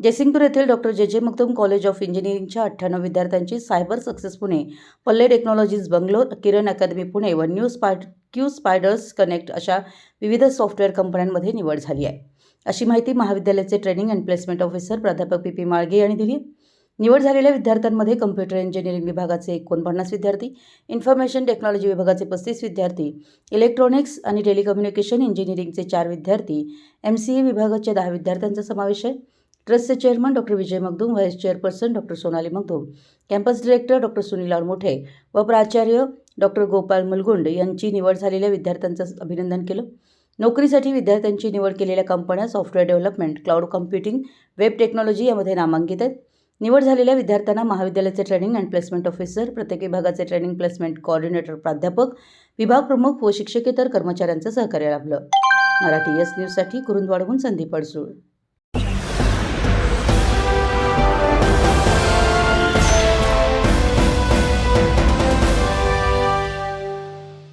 जयसिंगपूर येथील डॉक्टर जे. जे. मक्तम कॉलेज ऑफ इंजिनिअरिंगच्या अठ्ठ्याण्णव विद्यार्थ्यांची cyber success Pune Palle technologies Bangalore Kiran academy Pune व new spy Q spiders connect अशा विविध सॉफ्टवेअर कंपन्यांमध्ये निवड झाली आहे. अशी माहिती महाविद्यालयाचे ट्रेनिंग अँड प्लेसमेंट ऑफिसर प्राध्यापक पी. पी. माळगे यांनी दिली. निवड झालेल्या विद्यार्थ्यांमध्ये कम्प्युटर इंजिनिअरिंग विभागाचे एकोणपन्नास विद्यार्थी इन्फॉर्मेशन टेक्नॉलॉजी विभागाचे पस्तीस विद्यार्थी इलेक्ट्रॉनिक्स आणि टेलिकम्युनिकेशन इंजिनिअरिंगचे चार विद्यार्थी एम सी ए विभागाच्या दहा विद्यार्थ्यांचा समावेश आहे. ट्रस्टचे chairman doctor Vijay Magdum vice chairperson doctor Sonali Magdum campus director doctor Sunil Mothe व प्राचार्य डॉक्टर गोपाल मुलगुंड यांची निवड झालेल्या विद्यार्थ्यांचं अभिनंदन केलं. नोकरीसाठी विद्यार्थ्यांची निवड केलेल्या कंपन्या software development cloud computing web technology यामध्ये नामांकित आहेत. निवड झालेल्या विद्यार्थ्यांना महाविद्यालयाचे ट्रेनिंग अँड प्लेसमेंट ऑफिसर प्रत्येक विभागाचे ट्रेनिंग प्लेसमेंट कोऑर्डिनेटर प्राध्यापक विभाग प्रमुख व शिक्षकेतर कर्मचाऱ्यांचं सहकार्य लाभलं. मराठी एस न्यूजसाठी कुरुंदवाडहून संदीप अडसूळ.